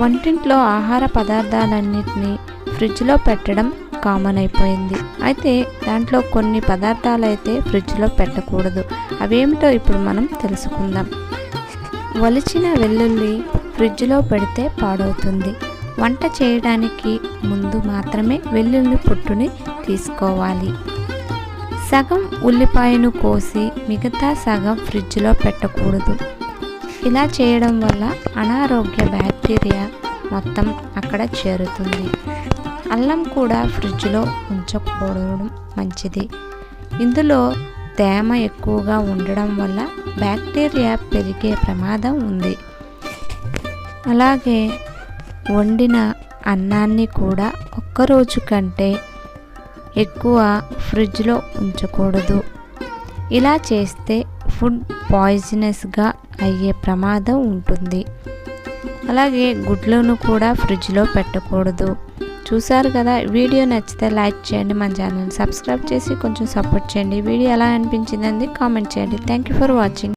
వంటింట్లో ఆహార పదార్థాలన్నింటినీ ఫ్రిడ్జ్లో పెట్టడం కామన్ అయిపోయింది. అయితే దాంట్లో కొన్ని పదార్థాలు అయితే ఫ్రిడ్జ్లో పెట్టకూడదు. అవేమిటో ఇప్పుడు మనం తెలుసుకుందాం. వలిచిన వెల్లుల్లి ఫ్రిడ్జ్లో పెడితే పాడవుతుంది. వంట చేయడానికి ముందు మాత్రమే వెల్లుల్లి పొట్టుని తీసుకోవాలి. సగం ఉల్లిపాయను కోసి మిగతా సగం ఫ్రిడ్జ్లో పెట్టకూడదు. ఇలా చేయడం వల్ల అనారోగ్య బ్యాక్టీరియా మొత్తం అక్కడ చేరుతుంది. అల్లం కూడా ఫ్రిడ్జ్లో ఉంచకపోవడం మంచిది. ఇందులో తేమ ఎక్కువగా ఉండడం వల్ల బ్యాక్టీరియా పెరిగే ప్రమాదం ఉంది. అలాగే వండిన అన్నాన్ని కూడా ఒక్కరోజు కంటే ఎక్కువ ఫ్రిడ్జ్లో ఉంచకూడదు. ఇలా చేస్తే ఫుడ్ పాయిజనస్గా అయ్యే ప్రమాదం ఉంటుంది. అలాగే గుడ్లను కూడా ఫ్రిడ్జ్లో పెట్టకూడదు. చూసారు కదా? వీడియో నచ్చితే లైక్ చేయండి మన ఛానల్ సబ్స్క్రైబ్ చేసి కొంచెం సపోర్ట్ చేయండి. వీడియో ఎలా అనిపించిందని కామెంట్ చేయండి. Thank you for watching.